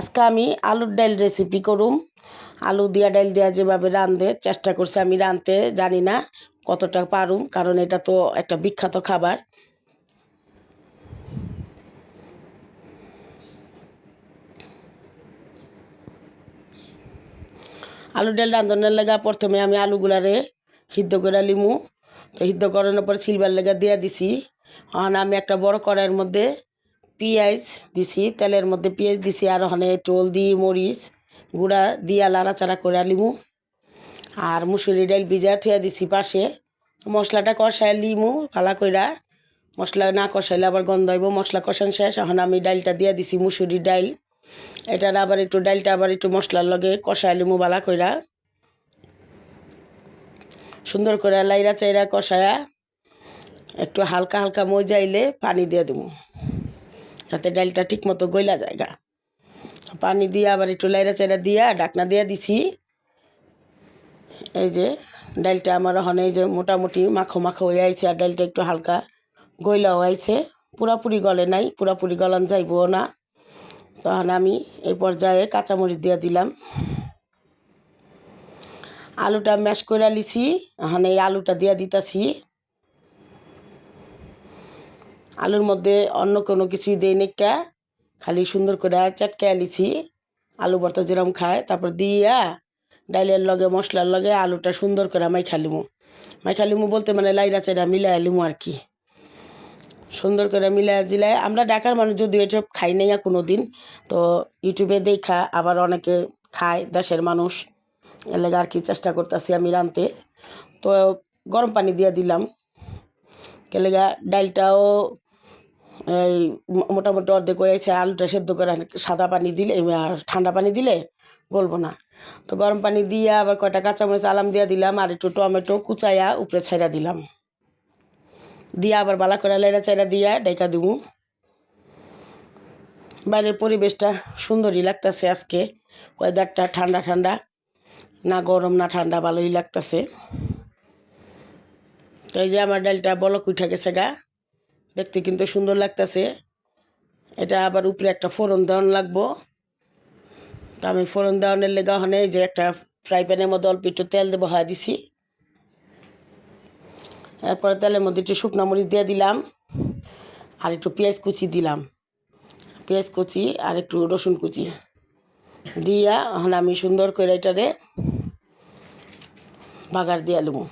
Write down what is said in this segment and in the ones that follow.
আজকে আমি আলুর ডাল রেসিপি করুম। আলু দিয়া ডাল দিয়া যেভাবে রাঁধে, চেষ্টা করছি আমি রাঁধতে। জানি না কতটা পারুম, কারণ এটা তো একটা বিখ্যাত খাবার। আলু ডাল রাঁধনের লেগা প্রথমে আমি আলুগুলারে সিদ্ধ করে লিমু। তো সিদ্ধ করানোর পর সিলবার লেগা দিয়া দিছি। আমি একটা বড় কড়াইয়ের মধ্যে পেঁয়াজ দিছি, তেলের মধ্যে পেঁয়াজ দিছি আর ওখানে টোল দিয়ে মরিচ গুঁড়া দিয়া লাড়াচাড়া করে লিমু আর মুসুরি ডাল ভিজা থুয়া দিছি পাশে। মশলাটা কষায় লিমু ভালো কইরা। মশলা না কষাইলে আবার গন্ধ হইব মশলা কষান শেষ, এখন আমি ডালটা দিয়া দিছি মুসুরি ডাল। এটার আবার একটু ডালটা আবার একটু মশলার লগে কষায় লিমু ভালো কইরা। সুন্দর করে লাইরা চাইরা কষায়া একটু হালকা হালকা মজাইলে পানি দিয়ে দেবো যাতে ডালটা ঠিক মতো গইলা জায়গা পানি দিয়ে আবার একটু লাইরা চাইরা দিয়া ডাকনা দিয়া দিছি। এই যে ডালটা আমার ওখানে এই যে মোটামুটি মাখো মাখো হয়ে আইছে আর ডালটা একটু হালকা গইলাও আইছে। পুরাপুরি গলে নাই, পুরাপুরি গলান যাইবও না। তখন আমি এই পর্যায়ে কাঁচামরিচ দিয়া দিলাম। আলুটা ম্যাশ করে লিছি, এখন এই আলুটা দিয়া দিতাছি। আলুর মধ্যে অন্য কোনো কিছুই দেই নাকা খালি সুন্দর করে চাটকে আলিছি আলু ভর্তা যেরকম খায়, তারপর দিয়া ডাইলের লগে, মশলার লগে আলুটা সুন্দর করে মাইখা লিমু। মাইখা লিমু বলতে মানে লাইরা চাইরা মিলাই লিমু আর কি। সুন্দর করে মিলাই জিলাই আমরা ঢাকার মানুষ যদিও এটা খাই নাই কোনো দিন তো ইউটিউবে দেখা আবার অনেকে খায়, দেশের মানুষ। এর লেগে আর কি চেষ্টা করতেছি আমি রাঁধতে। তো গরম পানি দিয়ে দিলাম। কেলেগা ডালটাও এই মোটামুটি অর্ধেক হয়ে আছে আলুটা সেদ্ধ করে সাদা পানি দিলে আর ঠান্ডা পানি দিলে গলবো না। তো গরম পানি দিয়ে আবার কয়টা কাঁচামরিচ আলাম দিয়ে দিলাম, আর একটু টমেটো কুচাইয়া উপরে ছাইরা দিলাম। দিয়ে আবার বালা করে লাইরা চাইরা দিয়া ডেকা দিব। বাইরের পরিবেশটা সুন্দরই লাগতেছে আজকে। ওয়েদারটা ঠান্ডা ঠান্ডা, না গরম, না ঠান্ডা, ভালোই লাগতেছে। তো এই যে আমার ডালটা বলক উঠে গেছে গা। দেখতে কিন্তু সুন্দর লাগতেছে। এটা আবার উপরে একটা ফোড়ন দেওয়ান লাগবো। তো আমি ফোড়ন দেওয়ানের লেগা ওখানে যে একটা ফ্রাই প্যানের মধ্যে অল্প একটু তেল দেবো হয় দিছি। এরপরে তেলের মধ্যে একটু শুকনো মরিচ দিয়ে দিলাম। আর একটু পেঁয়াজ কুচি দিলাম। পেঁয়াজ কুচি আর একটু রসুন কুচি। দিয়া এখন আমি সুন্দর করে এটারে বাগার দিয়ে আলুমু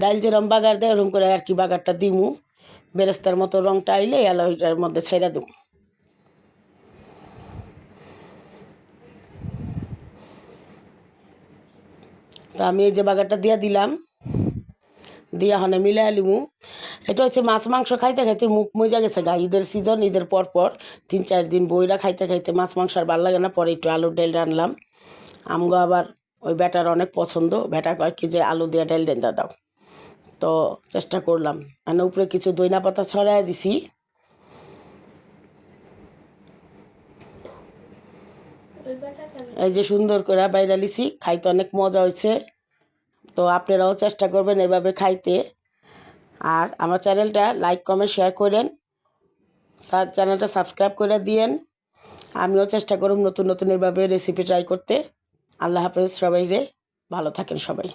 ডাইল যেরম বাগার দেয় ওরকম করে আর কি বাগারটা দিমু। বেরেস্তার মতো রংটা আইলে আলো ওইটার মধ্যে ছেড়ে দেবো তো আমি এই যে বাগারটা দিয়া দিলাম, দিয়া হনে মিলাই লিমু। এটা হচ্ছে মাছ মাংস খাইতে খাইতে মুখ মজা গেছে গা, ঈদের সিজন ঈদের পর পর তিন চার দিন বইরা খাইতে খাইতে মাছ মাংস আর ভালো লাগে না, পরে একটু আলুর ডাল রানলাম। আমগো আবার ওই ব্যাটার অনেক পছন্দ, ব্যাটা কয় কি যে আলু দিয়ে ডাল ডেন্দা দাও। তো চেষ্টা করলাম। আর উপরে কিছু দইনা পাতা ছড়াই দিছি। এই যে সুন্দর করে বাইরে লিছি খাইতে অনেক মজা হয়েছে। তো আপনারাও চেষ্টা করবেন এভাবে খাইতে। আর আমার চ্যানেলটা লাইক, কমেন্ট, শেয়ার করেন। চ্যানেলটা সাবস্ক্রাইব করে দিয়েন। আমিও চেষ্টা করব নতুন নতুন এভাবে রেসিপি ট্রাই করতে। আল্লাহ হাফেজ সবাই রে ভালো থাকেন সবাই।